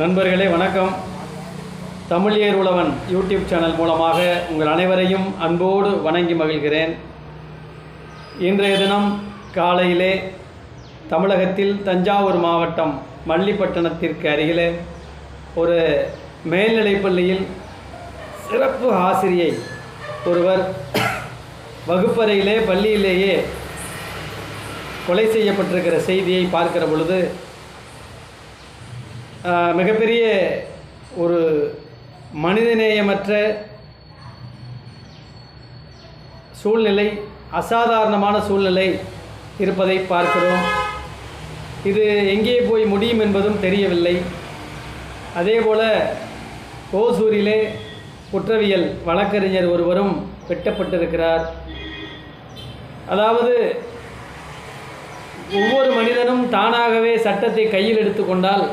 நண்பர்களே வணக்கம். தமிழியர் உழவன் YouTube channel மூலமாக உங்கள் அனைவரையும் அன்போடு வணங்கி மகிழ்கிறேன். இன்றைய தினம் காலையிலே தமிழகத்தில் தஞ்சாவூர் மாவட்டம் மல்லிப்பட்டணத்திற்கு அருகிலே ஒரு மேல்நிலைப் பள்ளியில் சிறப்பு ஆசிரியை ஒருவர் வகுப்பறையிலே பள்ளியிலேயே கொலை செய்யப்பட்டிருக்கிற செய்தியை பார்க்கிற பொழுது மிகப்பெரிய ஒரு மனிதநேயமற்ற சூழ்நிலை அசாதாரணமான சூழ்நிலை இருப்பதை பார்க்கிறோம். இது எங்கே போய் முடியும் என்பதும் தெரியவில்லை. அதேபோல் ஓசூரிலே குற்றவியல் வழக்கறிஞர் ஒருவரும் வெட்டப்பட்டிருக்கிறார். அதாவது ஒவ்வொரு மனிதனும் தானாகவே சட்டத்தை கையில் எடுத்துக்கொண்டால்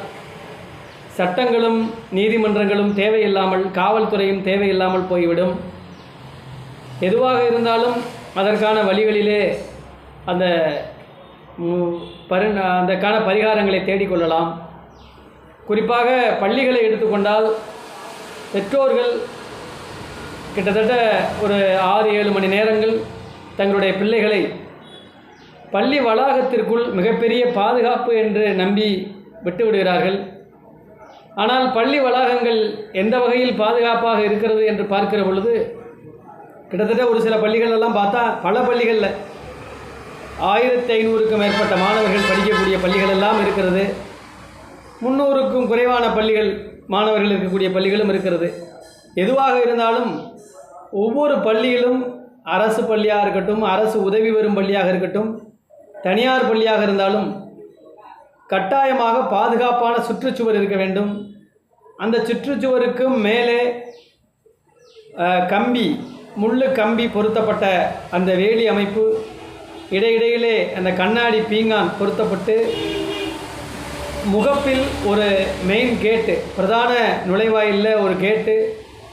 சட்டங்களும் நீதிமன்றங்களும் தேவையில்லாமல் காவல்துறையும் தேவையில்லாமல் போய்விடும். எதுவாக இருந்தாலும் அதற்கான வழிகளிலே அந்த பரி அதற்கான பரிகாரங்களை தேடிக்கொள்ளலாம். குறிப்பாக பள்ளிகளை எடுத்துக்கொண்டால் பெற்றோர்கள் கிட்டத்தட்ட ஒரு ஆறு ஏழு மணி நேரங்கள் தங்களுடைய பிள்ளைகளை பள்ளி வளாகத்திற்குள் மிகப்பெரிய பாதுகாப்பு என்று நம்பி விட்டு விடுகிறார்கள். ஆனால் பள்ளி வளாகங்கள் எந்த வகையில் பாதுகாப்பாக இருக்கிறது என்று பார்க்கிற பொழுது கிட்டத்தட்ட ஒரு சில பள்ளிகள் எல்லாம் பார்த்தா பல பள்ளிகளில் ஆயிரத்தி ஐநூறுக்கும் மேற்பட்ட மாணவர்கள் படிக்கக்கூடிய பள்ளிகள் எல்லாம் இருக்கிறது. முந்நூறுக்கும் குறைவான பள்ளிகள் மாணவர்கள் இருக்கக்கூடிய பள்ளிகளும் இருக்கிறது. எதுவாக இருந்தாலும் ஒவ்வொரு பள்ளியிலும் அரசு பள்ளியாக இருக்கட்டும் அரசு உதவி பெறும் பள்ளியாக இருக்கட்டும் தனியார் பள்ளியாக இருந்தாலும் கட்டாயமாக பாதுகாப்பான சுற்றுச்சுவர் இருக்க வேண்டும். அந்த சுற்றுச்சுவருக்கும் மேலே கம்பி முள்ளு கம்பி பொருத்தப்பட்ட அந்த வேலி அமைப்பு இடையிடையிலே அந்த கண்ணாடி பீங்கான் பொருத்தப்பட்டு முகப்பில் ஒரு மெயின் கேட்டு பிரதான நுழைவாயிலில் ஒரு கேட்டு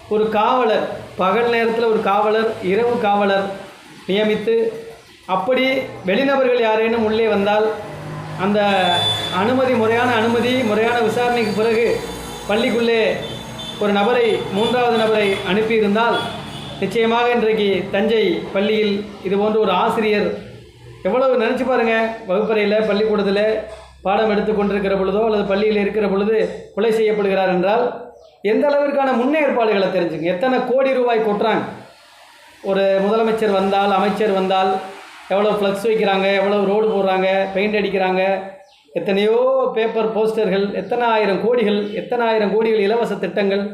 ஒரு காவலர் பகல் நேரத்தில் ஒரு காவலர் இரவு காவலர் நியமித்து அப்படி வெளிநபர்கள் யாரேனும் உள்ளே வந்தால் அந்த அனுமதி முறையான அனுமதி முறையான விசாரணைக்கு பிறகு பள்ளிக்குள்ளே ஒரு நபரை மூன்றாவது நபரை அனுப்பியிருந்தால் நிச்சயமாக இன்றைக்கு தஞ்சை பள்ளியில் இது போன்ற ஒரு ஆசிரியர் எவ்வளவு நினச்சி பாருங்கள் வகுப்பறையில் பள்ளிக்கூடத்தில் பாடம் எடுத்து கொண்டிருக்கிற பொழுதோ அல்லது பள்ளியில் இருக்கிற பொழுது கொலை செய்யப்படுகிறார் என்றால் எந்த அளவிற்கான முன்னேற்பாடுகளை தெரிஞ்சுங்க. எத்தனை கோடி ரூபாய் கொட்டுறாங்க. ஒரு முதலமைச்சர் வந்தால் அமைச்சர் வந்தால் எவ்வளோ ஃப்ளக்ஸ் வைக்கிறாங்க எவ்வளோ ரோடு போடுறாங்க பெயிண்ட் அடிக்கிறாங்க எத்தனையோ பேப்பர் போஸ்டர்கள் எத்தனை ஆயிரம் கோடிகள் எத்தனை ஆயிரம் கோடிகள் இலவச திட்டங்கள்.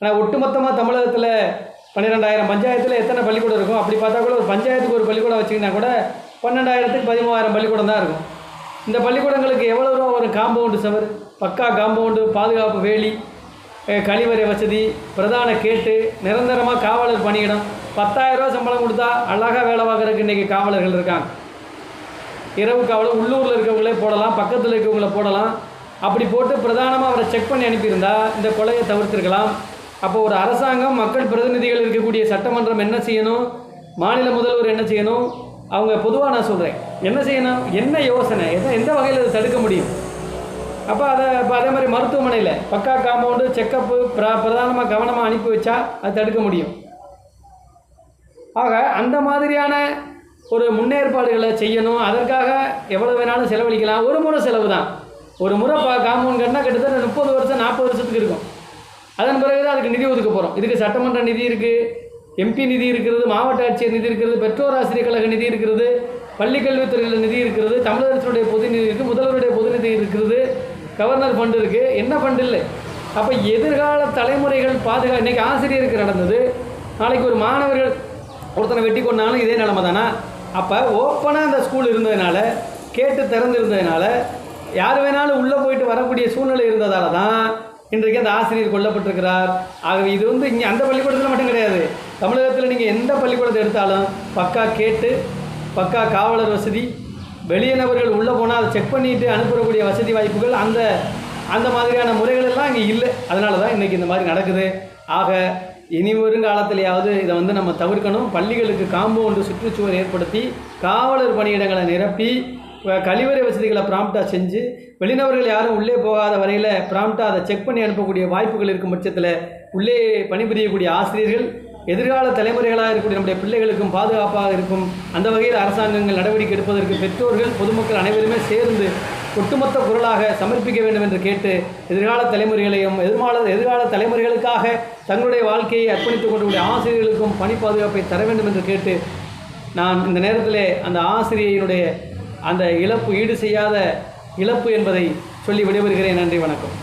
ஆனால் ஒட்டுமொத்தமாக தமிழகத்தில் பன்னிரெண்டாயிரம் பஞ்சாயத்தில் எத்தனை பள்ளிக்கூடம் இருக்கும்? அப்படி பார்த்தா கூட ஒரு பஞ்சாயத்துக்கு ஒரு பள்ளிக்கூடம் வச்சிங்கன்னா கூட பன்னெண்டாயிரத்துக்கு பதிமூவாயிரம் பள்ளிக்கூடம் தான் இருக்கும். இந்த பள்ளிக்கூடங்களுக்கு எவ்வளோ ரூபா வரும்? காம்பவுண்டு சவர் பக்கா காம்பவுண்டு பாதுகாப்பு வேலி கழிவறை வசதி பிரதான கேட்டு நிரந்தரமாக காவலர் பணியிடம் பத்தாயிரம் ரூபா சம்பளம் கொடுத்தா அழகாக வேலை பார்க்குறதுக்கு இன்றைக்கி காவலர்கள் இருக்காங்க. இரவு காவலர் உள்ளூரில் இருக்கவங்களே போடலாம் பக்கத்தில் இருக்கவங்கள போடலாம். அப்படி போட்டு பிரதானமாக அவரை செக் பண்ணி அனுப்பியிருந்தா இந்த கொலையை தவிர்த்திருக்கலாம். அப்போ ஒரு அரசாங்கம் மக்கள் பிரதிநிதிகள் இருக்கக்கூடிய சட்டமன்றம் என்ன செய்யணும்? மாநில முதல்வர் என்ன செய்யணும்? அவங்க பொதுவாக நான் சொல்கிறேன் என்ன செய்யணும்? என்ன யோசனை? எதை எந்த வகையில் அதை தடுக்க முடியும்? அப்போ அதை இப்போ அதே மாதிரி மருத்துவமனையில் பக்கா காம்பவுண்டு செக்கப்பு பிர பிரதானமாக கவனமாக அனுப்பி வச்சா அதை தடுக்க முடியும். ஆக அந்த மாதிரியான ஒரு முன்னேற்பாடுகளை செய்யணும். அதற்காக எவ்வளோ வேணாலும் செலவழிக்கலாம். ஒரு முறை செலவு தான் ஒரு முறை பா காம்பவுண்ட் கட்டினா கிட்டத்தட்ட முப்பது வருஷம் நாற்பது வருஷத்துக்கு இருக்கும். அதன் பிறகு தான் அதுக்கு நிதி ஒதுக்க போகிறோம் இதுக்கு சட்டமன்ற நிதி இருக்குது எம்பி நிதி இருக்கிறது மாவட்ட ஆட்சியர் நிதி இருக்கிறது பெற்றோர் ஆசிரியர் கழக நிதி இருக்கிறது பள்ளிக்கல்வித்துறையில் நிதி இருக்கிறது தமிழக பொது நிதி இருக்குது முதல்வருடைய பொது நிதி இருக்கிறது கவர்னர் ஃபண்டு இருக்குது என்ன ஃபண்டு இல்லை? அப்போ எதிர்கால தலைமுறைகள் பாதுகா இன்றைக்கி ஆசிரியருக்கு நடந்தது. நாளைக்கு ஒரு மாணவர்கள் ஒருத்தனை வெட்டி கொண்டாலும் இதே நிலமை தானா? அப்போ ஓப்பனாக அந்த ஸ்கூல் இருந்ததுனால கேட்டு திறந்திருந்ததுனால யார் வேணாலும் உள்ளே போயிட்டு வரக்கூடிய சூழ்நிலை இருந்ததால தான் இன்றைக்கு அந்த ஆசிரியர் கொல்லப்பட்டிருக்கிறார். ஆகவே இது வந்து இங்கே அந்த பள்ளிக்கூடத்தில் மட்டும் கிடையாது. தமிழகத்தில் நீங்கள் எந்த பள்ளிக்கூடத்தை எடுத்தாலும் பக்கா கேட்டு பக்கா காவலர் வசதி வெளியே நபர்கள் உள்ளே போனால் அதை செக் பண்ணிட்டு அனுப்பக்கூடிய வசதி வாய்ப்புகள் அந்த அந்த மாதிரியான முறைகள் எல்லாம் இங்கே இல்லை. அதனால தான் இன்றைக்கி இந்த மாதிரி நடக்குது. ஆக இனி வருங்காலத்திலேயாவது இதை வந்து நம்ம தவிர்க்கணும். பள்ளிகளுக்கு காம்பவுண்டு சுற்றுச்சுவர் ஏற்படுத்தி காவலர் பணியிடங்களை நிரப்பி கழிவறை வசதிகளை ப்ராம்ப்டாக செஞ்சு வெளிநபர்கள் யாரும் உள்ளே போகாத வரையில் ப்ராம்ப்டாக அதை செக் பண்ணி அனுப்பக்கூடிய வாய்ப்புகள் இருக்கும் பட்சத்தில் உள்ளே பணிபுரியக்கூடிய ஆசிரியர்கள் எதிர்கால தலைமுறைகளாக இருக்கக்கூடிய நம்முடைய பிள்ளைகளுக்கும் பாதுகாப்பாக இருக்கும். அந்த வகையில் அரசாங்கங்கள் நடவடிக்கை எடுப்பதற்கு பெற்றோர்கள் பொதுமக்கள் அனைவருமே சேர்ந்து ஒட்டுமொத்த குரலாக சமர்ப்பிக்க வேண்டும் என்று கேட்டு எதிர்கால தலைமுறைகளையும் எதிர்கால எதிர்கால தலைமுறைகளுக்காக தங்களுடைய வாழ்க்கையை அர்ப்பணித்துக் கொண்டக்கூடிய ஆசிரியர்களுக்கும் பணி பாதுகாப்பை தர வேண்டும் என்று கேட்டு நான் இந்த நேரத்திலே அந்த ஆசிரியையினுடைய அந்த இழப்பு ஈடு செய்யாத இழப்பு என்பதை சொல்லி விடைபெறுகிறேன். நன்றி வணக்கம்.